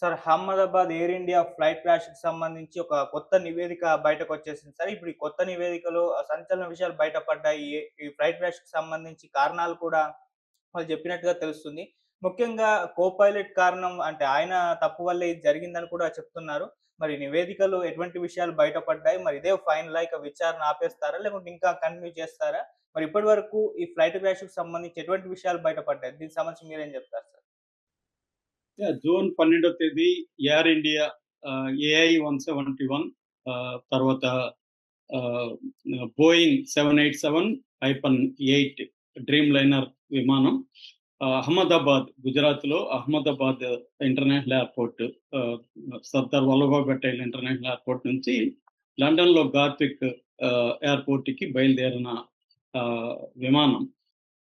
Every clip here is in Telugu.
Sir Ahmedabad air India flight క్రాష్కి సంబంధించి ఒక కొత్త నివేదిక బయటకు వచ్చేసింది సార్. ఇప్పుడు ఈ కొత్త నివేదికలో సంచలన విషయాలు బయటపడ్డాయి. ఈ- ఈ ఫ్లైట్ క్రాష్కి సంబంధించి కారణాలు కూడా వాళ్ళు చెప్పినట్టుగా తెలుస్తుంది. ముఖ్యంగా కో పైలట్ కారణం అంటే ఆయన తప్పు వల్లే ఇది జరిగిందని కూడా చెప్తున్నారు. మరి నివేదికలో ఎటువంటి విషయాలు బయటపడ్డాయి? మరి ఇదే ఫైనల్ ఇక విచారణ ఆపేస్తారా? లేకుంటే ఇంకా కంటిన్యూ చేస్తారా? మరి ఇప్పటి వరకు ఈ ఫ్లైట్ క్రాష్కి సంబంధించి ఎటువంటి విషయాలు బయటపడ్డాయి? దీనికి సంబంధించి మీరేం చెప్తారు సార్? జూన్ పన్నెండో తేదీ air India AI one seventy one తర్వాత Boeing seven eight seven ఐపన్ eight dream liner విమానం ఆ, అహ్మదాబాద్ గుజరాత్లో అహ్మదాబాద్ ఇంటర్నేషనల్ ఎయిర్పోర్ట్ ఆ, సర్దార్ వల్లభాయ్ పటేల్ ఇంటర్నేషనల్ ఎయిర్పోర్ట్ నుంచి లండన్లో ఎయిర్పోర్ట్కి ఎయిర్పోర్ట్కి బయలుదేరిన ఆ, విమానం.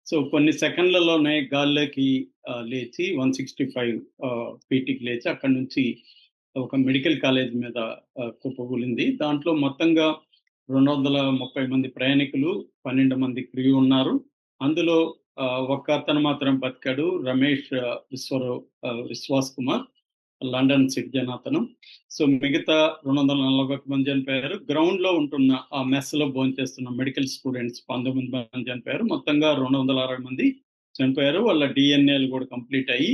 సో కొన్ని సెకండ్లలోనే గాల్లోకి లేచి వన్ సిక్స్టీ ఫైవ్ ఫీట్కి లేచి అక్కడి నుంచి ఒక మెడికల్ కాలేజ్ మీద కుప్పగూలింది దాంట్లో మొత్తంగా రెండు వందల ముప్పై మంది ప్రయాణికులు పన్నెండు మంది క్రియూ ఉన్నారు. అందులో ఆ, ఒక్క అతను మాత్రం బతికాడు రమేష్ విశ్వరావు విశ్వాస్ కుమార్. లండన్ సిటిజన్ అతను. సో మిగతా రెండు వందల నలభై ఒక్క మంది చనిపోయారు గ్రౌండ్లో ఉంటున్న ఆ మెస్లో భోంచేస్తున్న మెడికల్ స్టూడెంట్స్ పంతొమ్మిది మంది చనిపోయారు మొత్తంగా రెండు వందల అరవై మంది చనిపోయారు. వాళ్ళ డిఎన్ఏలు కూడా కంప్లీట్ అయ్యి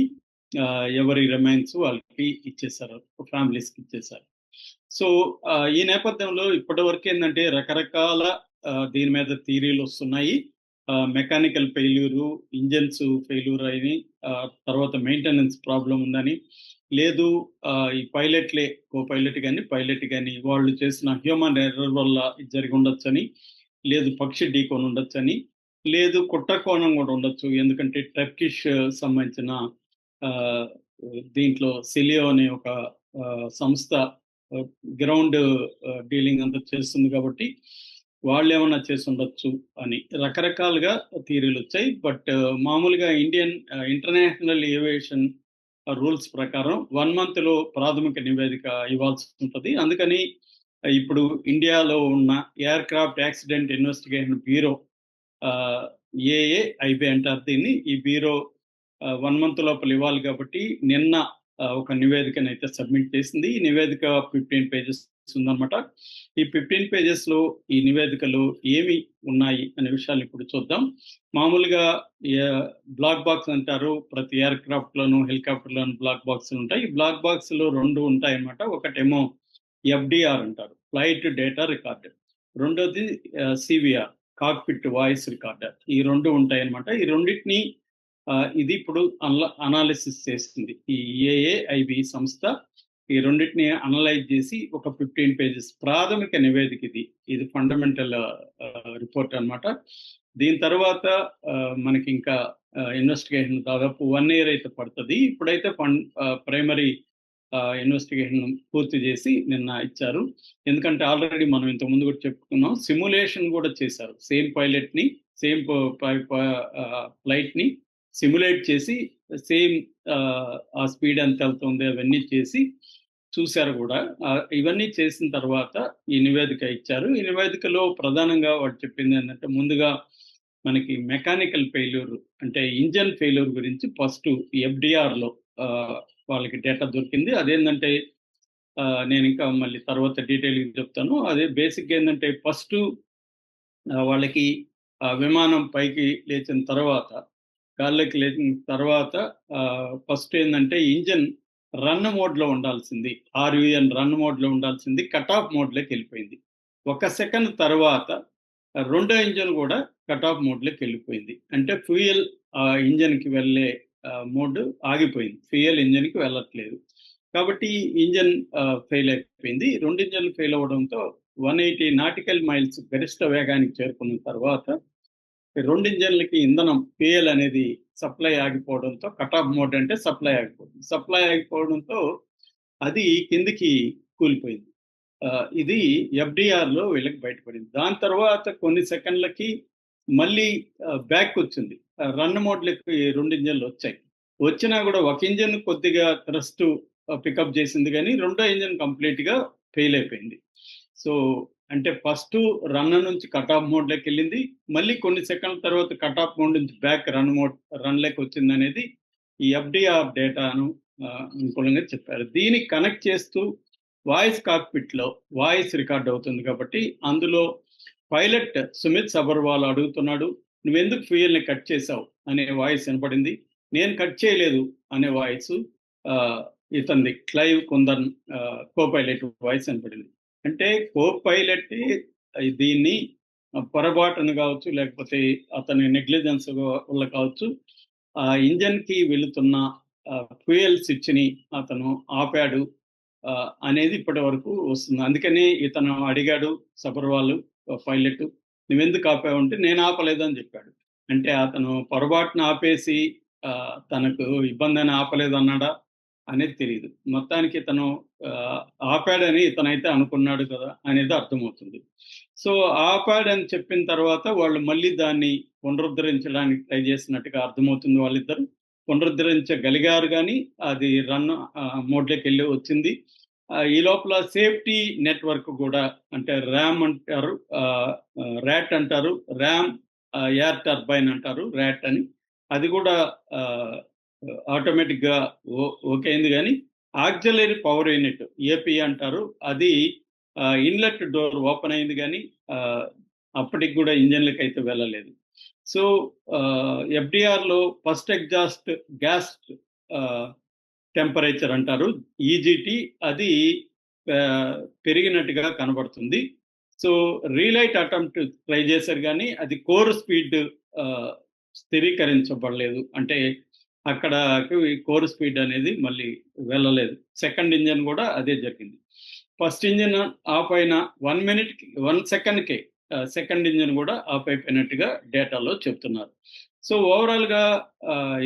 ఎవరి రిమైన్స్ వాళ్ళకి ఇచ్చేసారు ఫ్యామిలీస్కి ఇచ్చేసారు సో ఈ నేపథ్యంలో ఇప్పటి వరకు ఏంటంటే రకరకాల దీని మీద థీరీలు వస్తున్నాయి. మెకానికల్ ఫెయిల్యూరు ఇంజన్స్ ఫెయిల్యూర్ అని తర్వాత మెయింటెనెన్స్ ప్రాబ్లం ఉందని లేదు ఆ, ఈ పైలట్లే కో పైలట్ కానీ పైలట్ కానీ వాళ్ళు చేసిన హ్యూమన్ ఎర్రర్ వల్ల ఇది జరిగి ఉండొచ్చని లేదు పక్షి ఢీకొని ఉండొచ్చని లేదు కుట్ర కోణం కూడా ఉండొచ్చు. ఎందుకంటే టర్కిష్ సంబంధించిన ఆ, దీంట్లో సిలియో అనే ఒక సంస్థ గ్రౌండ్ డీలింగ్ అంతా చేస్తుంది కాబట్టి వాళ్ళు ఏమన్నా చేసి ఉండొచ్చు అని. రకరకాలుగా థీరీలు వచ్చాయి. బట్ మామూలుగా ఇండియన్ ఇంటర్నేషనల్ ఏవియేషన్ రూల్స్ ప్రకారం వన్ మంత్లో ప్రాథమిక నివేదిక ఇవ్వాల్సి ఉంటుంది. అందుకని ఇప్పుడు ఇండియాలో ఉన్న aircraft accident investigation bureau AA IB అంటారు దీన్ని. ఈ బ్యూరో వన్ మంత్ లోపల ఇవ్వాలి కాబట్టి నిన్న ఒక నివేదికను అయితే సబ్మిట్ చేసింది. ఈ నివేదిక ఫిఫ్టీన్ పేజెస్ ఉందన్నమాట ఈ ఫిఫ్టీన్ పేజెస్లో ఈ నివేదికలో ఏమి ఉన్నాయి అనే విషయాలు ఇప్పుడు చూద్దాం. మామూలుగా బ్లాక్ బాక్స్ అంటారు ప్రతి ఎయిర్ క్రాఫ్ట్ లోను హెలికాప్టర్ లోను బ్లాక్ బాక్స్ ఉంటాయి. ఈ బ్లాక్ బాక్స్లో రెండు ఉంటాయి అన్నమాట ఒకటేమో ఎఫ్డిఆర్ అంటారు ఫ్లైట్ డేటా రికార్డర్ రెండోది సివిఆర్ కాక్పిట్ వాయిస్ రికార్డర్ ఈ రెండు ఉంటాయి అన్నమాట ఈ రెండింటిని ఇది ఇప్పుడు అనాలిసిస్ చేస్తుంది ఈ ఏఏఐబి సంస్థ ఈ రెండింటిని అనలైజ్ చేసి ఒక ఫిఫ్టీన్ పేజెస్ ప్రాథమిక నివేదిక ఇది. ఇది ఫండమెంటల్ రిపోర్ట్ అన్నమాట. దీని తర్వాత మనకి ఇంకా ఇన్వెస్టిగేషన్ దాదాపు వన్ ఇయర్ అయితే పడుతుంది. ఇప్పుడైతే ఫండ్ ప్రైమరీ ఇన్వెస్టిగేషన్ పూర్తి చేసి నిన్న ఇచ్చారు. ఎందుకంటే ఆల్రెడీ మనం ఇంతకు ముందు కూడా చెప్పుకున్నాం సిమ్యులేషన్ కూడా చేశారు. సేమ్ పైలట్ని సేమ్ ఫ్లైట్ని సిమ్యులేట్ చేసి సేమ్ ఆ స్పీడ్ ఎంత వెళ్తుంది అవన్నీ చేసి చూశారు కూడా. ఇవన్నీ చేసిన తర్వాత ఈ నివేదిక ఇచ్చారు. ఈ నివేదికలో ప్రధానంగా వాడు చెప్పింది ఏంటంటే ముందుగా మనకి మెకానికల్ ఫెయిల్యూర్ అంటే ఇంజన్ ఫెయిల్యూర్ గురించి ఫస్ట్ ఎఫ్డిఆర్లో వాళ్ళకి డేటా దొరికింది. అదేంటంటే నేను ఇంకా మళ్ళీ తర్వాత డీటెయిల్ చెప్తాను. అదే బేసిక్ ఏంటంటే ఫస్ట్ వాళ్ళకి విమానం పైకి లేచిన తర్వాత గాల్లోకి లేచిన తర్వాత ఫస్ట్ ఏంటంటే ఇంజన్ రన్ మోడ్లో ఉండాల్సింది. ఆర్యుఎన్ రన్ మోడ్లో ఉండాల్సింది. కట్ ఆఫ్ మోడ్లోకి వెళ్ళిపోయింది. ఒక సెకండ్ తర్వాత రెండో ఇంజన్ కూడా కట్ ఆఫ్ మోడ్లోకి వెళ్ళిపోయింది. అంటే ఫ్యూయల్ ఇంజన్కి వెళ్ళే మోడ్ ఆగిపోయింది. ఫ్యూయల్ ఇంజన్కి వెళ్ళట్లేదు. కాబట్టి ఇంజన్ ఫెయిల్ అయిపోయింది. రెండు ఇంజన్లు ఫెయిల్ అవ్వడంతో వన్ ఎయిటీ నాటికల్ మైల్స్ గరిష్ట వేగానికి చేరుకున్న తర్వాత రెండు ఇంజన్లకి ఇంధనం పేల్ అనేది సప్లై ఆగిపోవడంతో కట్ ఆఫ్ మోడ్ అంటే సప్లై ఆగిపోతుంది. సప్లై ఆగిపోవడంతో అది కిందికి కూలిపోయింది. ఇది ఎఫ్డిఆర్లో వీళ్ళకి బయటపడింది. దాని తర్వాత కొన్ని సెకండ్లకి మళ్ళీ బ్యాక్ వచ్చింది. రన్ మోడ్లకి రెండు ఇంజన్లు వచ్చాయి. వచ్చినా కూడా ఒక ఇంజన్ కొద్దిగా థ్రస్ట్ పికప్ చేసింది కానీ రెండో ఇంజన్ కంప్లీట్గా ఫెయిల్ అయిపోయింది. సో అంటే ఫస్ట్ రన్ నుంచి కట్ ఆఫ్ మోడ్ వెళ్ళింది. మళ్ళీ కొన్ని సెకండ్ల తర్వాత కట్ ఆఫ్ మోడ్ నుంచి బ్యాక్ రన్ మోడ్ రన్ లెక్ వచ్చింది అనేది ఈ ఎఫ్డిఆర్ డేటాను అనుకూలంగా చెప్పారు. దీన్ని కనెక్ట్ చేస్తూ వాయిస్ కాక్పిట్లో వాయిస్ రికార్డ్ అవుతుంది కాబట్టి అందులో పైలట్ సుమిత్ సబర్వాల్ అడుగుతున్నాడు నువ్వెందుకు ఫ్యూయల్ని కట్ చేసావు? అనే వాయిస్ వినపడింది. నేను కట్ చేయలేదు అనే voice ఇతంది Clive Kundan co pilot voice వినపడింది. అంటే కో పైలట్ దీన్ని పొరపాటును కావచ్చు లేకపోతే అతని నెగ్లిజెన్స్ వల్ల కావచ్చు ఆ ఇంజన్కి వెళుతున్న ఫ్యూయల్ స్విచ్ని అతను ఆపాడు అనేది ఇప్పటి వరకు వస్తుంది. అందుకని ఇతను అడిగాడు సబర్వాలు పైలట్ నువ్వెందుకు ఆపావంటే నేను ఆపలేదని చెప్పాడు. అంటే అతను పొరపాటున ఆపేసి తనకు ఇబ్బంది అని ఆపలేదు అన్నాడా? అనేది తెలియదు మొత్తానికి తను ఆపాడని ఇతనైతే అనుకున్నాడు కదా అనేది అర్థమవుతుంది. సో ఆపాడని చెప్పిన తర్వాత వాళ్ళు మళ్ళీ దాన్ని పునరుద్ధరించడానికి ట్రై చేసినట్టుగా అర్థమవుతుంది వాళ్ళిద్దరు. పునరుద్ధరించగలిగారు కానీ అది రన్ మోడ్లోకి వెళ్ళి వచ్చింది. ఈ లోపల సేఫ్టీ నెట్వర్క్ కూడా అంటే ర్యామ్ అంటారు ర్యాట్ అంటారు ర్యామ్ ఎయిర్ టర్బైన్ అంటారు ర్యాట్ అని. అది కూడా ఆటోమేటిక్గా ఓకే అయింది కానీ ఆక్జలరీ పవర్ యూనిట్ ఏపీ అంటారు. అది ఇన్లెట్ డోర్ ఓపెన్ అయింది కానీ అప్పటికి కూడా ఇంజన్లకి అయితే వెళ్ళలేదు. సో ఎఫ్డిఆర్లో ఫస్ట్ ఎగ్జాస్ట్ గ్యాస్ టెంపరేచర్ అంటారు ఈజీటీ అది పెరిగినట్టుగా కనబడుతుంది. సో రీలైట్ అటెంప్ట్ ట్రై చేశారు కానీ అది కోర్ స్పీడ్ స్థిరీకరించబడలేదు. అంటే అక్కడ కోర్ స్పీడ్ అనేది మళ్ళీ వెళ్ళలేదు. సెకండ్ ఇంజన్ కూడా అదే జరిగింది. ఫస్ట్ ఇంజన్ ఆఫ్ అయిన వన్ మినిట్కి వన్ సెకండ్కే సెకండ్ ఇంజన్ కూడా ఆఫ్ అయిపోయినట్టుగా డేటాలో చెప్తున్నారు. సో ఓవరాల్గా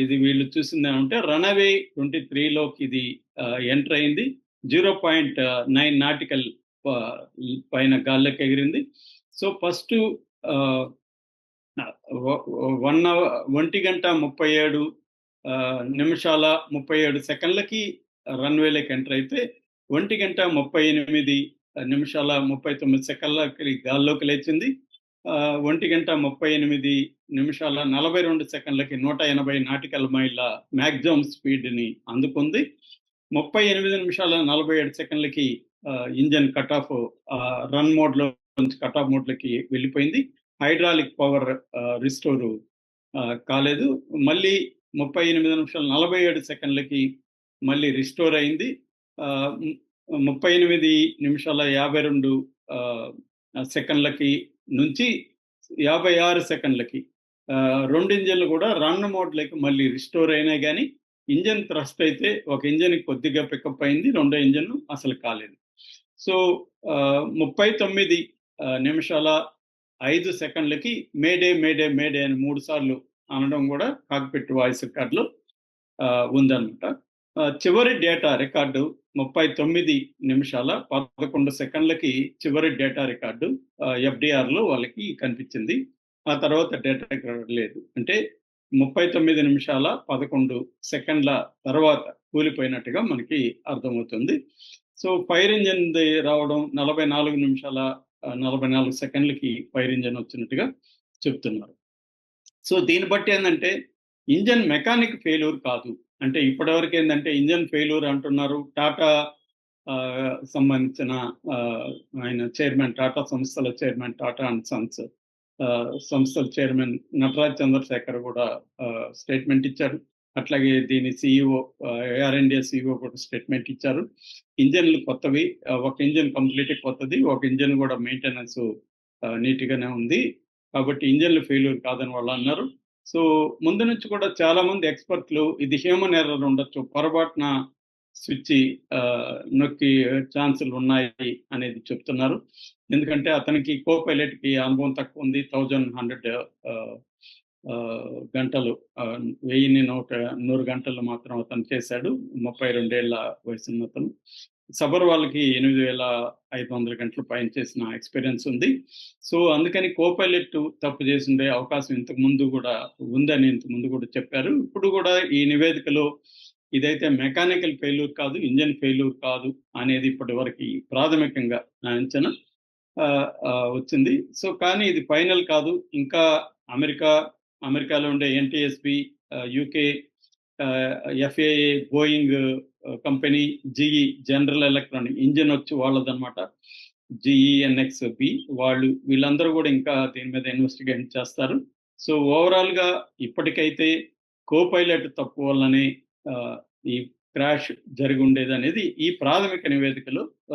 ఇది వీళ్ళు చూసింది రన్ రన్అవే ట్వంటీ త్రీలోకి ఇది ఎంటర్ అయింది. జీరో పాయింట్ నైన్ నాటికల్ పైన గాల్లోకి ఎగిరింది. సో ఫస్ట్ వన్ అవర్ ఒంటి గంట ముప్పై ఏడు నిమిషాల ముప్పై ఏడు సెకండ్లకి రన్వేలోకి ఎంటర్ అయితే ఒంటి గంట ముప్పై ఎనిమిది నిమిషాల ముప్పై తొమ్మిది సెకండ్లకి గాల్లోకి లేచింది. ఒంటి గంట ముప్పై ఎనిమిది నిమిషాల నలభై రెండు సెకండ్లకి నూట ఎనభై నాటికల్ మైళ్ళ మ్యాక్సిమం స్పీడ్ని అందుకుంది. ముప్పై ఎనిమిది నిమిషాల నలభై ఏడు సెకండ్లకి ఇంజన్ కట్ ఆఫ్ రన్ మోడ్లో నుంచి కట్ ఆఫ్ మోడ్లకి వెళ్ళిపోయింది. హైడ్రాలిక్ పవర్ రిస్టోర్ కాలేదు. మళ్ళీ ముప్పై ఎనిమిది నిమిషాల నలభై ఏడు సెకండ్లకి మళ్ళీ రిస్టోర్ అయింది. ముప్పై ఎనిమిది నిమిషాల యాభై రెండు సెకండ్లకి నుంచి యాభై ఆరు సెకండ్లకి రెండు ఇంజన్లు కూడా రన్ మోడ్లకి మళ్ళీ రిస్టోర్ అయినాయి కానీ ఇంజన్ థ్రస్ట్ అయితే ఒక ఇంజన్ కొద్దిగా పికప్ అయింది రెండో ఇంజన్ అసలు కాలేదు. సో ముప్పై తొమ్మిది నిమిషాల ఐదు సెకండ్లకి మేడే మేడే మేడే అని మూడు సార్లు అనడం కూడా కాక్పిట్ వాయిస్ రికార్డులో ఉందన్నమాట. చివరి డేటా రికార్డు ముప్పై తొమ్మిది నిమిషాల పదకొండు సెకండ్లకి చివరి డేటా రికార్డు ఎఫ్డిఆర్లో వాళ్ళకి కనిపించింది. ఆ తర్వాత డేటా రికార్డు లేదు. అంటే ముప్పై తొమ్మిది నిమిషాల పదకొండు సెకండ్ల తర్వాత కూలిపోయినట్టుగా మనకి అర్థమవుతుంది. సో ఫైర్ ఇంజన్ రావడం నలభై నాలుగు నిమిషాల నలభై నాలుగు సెకండ్లకి ఫైర్ ఇంజన్ వచ్చినట్టుగా చెప్తున్నారు. సో దీన్ని బట్టి ఏంటంటే ఇంజన్ మెకానిక్ ఫెయిల్యూర్ కాదు. అంటే ఇప్పటివరకు ఏంటంటే ఇంజన్ ఫెయిల్యూర్ అంటున్నారు. టాటా సంబంధించిన ఆయన చైర్మన్ టాటా సంస్థల చైర్మన్ టాటా అండ్ సన్స్ సంస్థల చైర్మన్ నటరాజ్ చంద్రశేఖర్ కూడా స్టేట్మెంట్ ఇచ్చారు. అట్లాగే దీని సిఇఓ ఏఆర్ఎన్డిఏ సిఇఓ కూడా స్టేట్మెంట్ ఇచ్చారు. ఇంజన్లు కొత్తవి ఒక ఇంజన్ కంప్లీట్ కొత్తది ఒక ఇంజన్ కూడా మెయింటెనెన్స్ నీట్గానే ఉంది. కాబట్టి ఇంజన్లు ఫెయిల్యూర్ కాదని వాళ్ళు అన్నారు. సో ముందు నుంచి కూడా చాలా మంది ఎక్స్పర్ట్లు ఇది హ్యూమన్ ఎర్రర్ ఉండొచ్చు పొరపాటున స్విచ్ నొక్కి ఛాన్సులు ఉన్నాయి అనేది చెప్తున్నారు. ఎందుకంటే అతనికి కో పైలట్కి అనుభవం తక్కువ ఉంది. థౌజండ్ హండ్రెడ్ గంటలు వెయ్యిన్ని నూట నూరు గంటలు మాత్రం అతను చేశాడు. ముప్పై రెండేళ్ళ వయసున్న అతను సబర్ వాళ్ళకి ఎనిమిది వేల ఐదు వందల గంటలు పైన చేసిన ఎక్స్పీరియన్స్ ఉంది. సో అందుకని కోపైలెట్ తప్పు చేసిండే అవకాశం ఇంతకు ముందు కూడా ఉందని ఇంతకు ముందు కూడా చెప్పారు. ఇప్పుడు కూడా ఈ నివేదికలో ఇదైతే మెకానికల్ ఫెయిల్యూర్ కాదు ఇంజన్ ఫెయిల్యూర్ కాదు అనేది ఇప్పటి వరకు ప్రాథమికంగా నా అంచనా వచ్చింది. సో కానీ ఇది ఫైనల్ కాదు. ఇంకా అమెరికా అమెరికాలో ఉండే NTSB UK FAA Boeing company GE general electronic engine వచ్చి వాళ్ళదన్నమాట. జిఈఎన్ఎక్స్ బి వాళ్ళు వీళ్ళందరూ కూడా ఇంకా దీని మీద ఇన్వెస్టిగేట్ చేస్తారు. సో ఓవరాల్గా ఇప్పటికైతే కో పైలట్ తప్పు వల్లనే ఈ క్రాష్ జరిగి ఉండేది అనేది ఈ ప్రాథమిక నివేదికలో